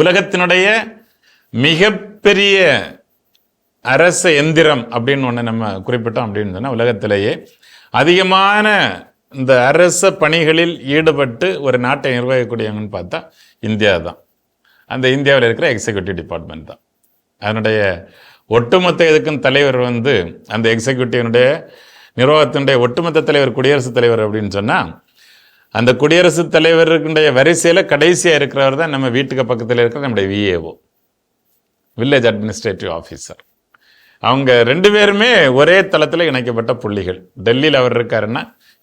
உலகத்தினுடைய மிகப்பெரிய அரச எந்திரம் அப்படின்னு ஒன்று நம்ம குறிப்பிட்டோம் அப்படின்னு சொன்னால் உலகத்திலேயே அதிகமான இந்த அரச பணிகளில் ஈடுபட்டு ஒரு நாட்டை நிர்வகிக்கக்கூடியவங்கன்னு பார்த்தா இந்தியா தான். அந்த இந்தியாவில் இருக்கிற எக்ஸிக்யூட்டிவ் டிபார்ட்மெண்ட் தான். அதனுடைய ஒட்டுமொத்த இதுக்கும் தலைவர் வந்து அந்த எக்ஸிக்யூட்டிவனுடைய நிர்வாகத்தினுடைய ஒட்டுமொத்த தலைவர் குடியரசுத் தலைவர் அப்படின்னு சொன்னால் அந்த குடியரசுத் தலைவருடைய வரிசையில் கடைசியாக இருக்கிறவர் தான் நம்ம வீட்டுக்கு பக்கத்தில் இருக்கிற நம்முடைய விஏஓ வில்லேஜ் அட்மினிஸ்ட்ரேட்டிவ் ஆஃபீஸர் அவங்க ரெண்டு பேருமே ஒரே தளத்தில் இணைக்கப்பட்ட புள்ளிகள். டெல்லியில் அவர் இருக்காருன்னா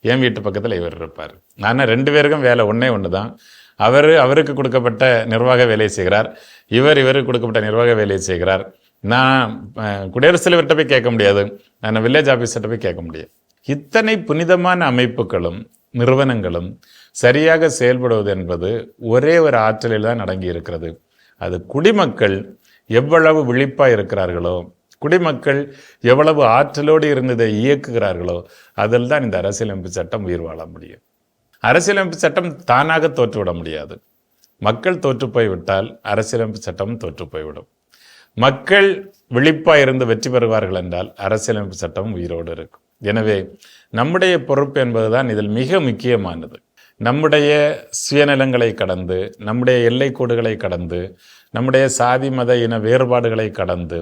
என் வீட்டு பக்கத்தில் இவர் இருப்பார். ஆனால் ரெண்டு பேருக்கும் வேலை ஒன்றே ஒன்று தான் அவர் அவருக்கு கொடுக்கப்பட்ட நிர்வாக வேலையை செய்கிறார். இவர் இவருக்கு கொடுக்கப்பட்ட நிர்வாக வேலையை செய்கிறார். நான் குடியரசுத் தலைவர்கிட்ட போய் கேட்க முடியாது. நான் வில்லேஜ் ஆஃபீஸர்கிட்ட போய் கேட்க முடியாது. இத்தனை புனிதமான அமைப்புகளும் நிறுவனங்களும் சரியாக செயல்படுவது என்பது ஒரே ஒரு ஆற்றலில் தான் அடங்கி இருக்கிறது. அது குடிமக்கள் எவ்வளவு விழிப்பாக இருக்கிறார்களோ குடிமக்கள் எவ்வளவு ஆற்றலோடு இருந்ததை இயக்குகிறார்களோ அதில் தான் இந்த அரசியலமைப்பு சட்டம் உயிர் வாழ முடியும். அரசியலமைப்பு சட்டம் தானாக தோற்றுவிட முடியாது. மக்கள் தோற்று போய்விட்டால் அரசியலமைப்பு சட்டம் தோற்று போய்விடும். மக்கள் விழிப்பாக இருந்து வெற்றி பெறுவார்கள் என்றால் அரசியலமைப்பு சட்டம் உயிரோடு இருக்கும். எனவே நம்முடைய பொறுப்பு என்பதுதான் இதில் மிக முக்கியமானது. நம்முடைய சுயநலங்களை கடந்து நம்முடைய எல்லைக்கோடுகளை கடந்து நம்முடைய சாதி மத இன வேறுபாடுகளை கடந்து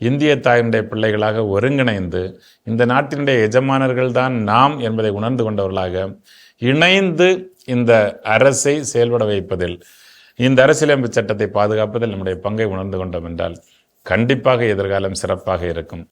இந்திய தாயினுடைய பிள்ளைகளாக ஒருங்கிணைந்து இந்த நாட்டினுடைய எஜமானர்கள் தான் நாம் என்பதை உணர்ந்து கொண்டவர்களாக இணைந்து இந்த அரசை செயல்பட வைப்பதில் இந்த அரசியலமைப்பு சட்டத்தை பாதுகாப்பதில் நம்முடைய பங்கை உணர்ந்து கொண்டோம் என்றால் கண்டிப்பாக எதிர்காலம் சிறப்பாக இருக்கும்.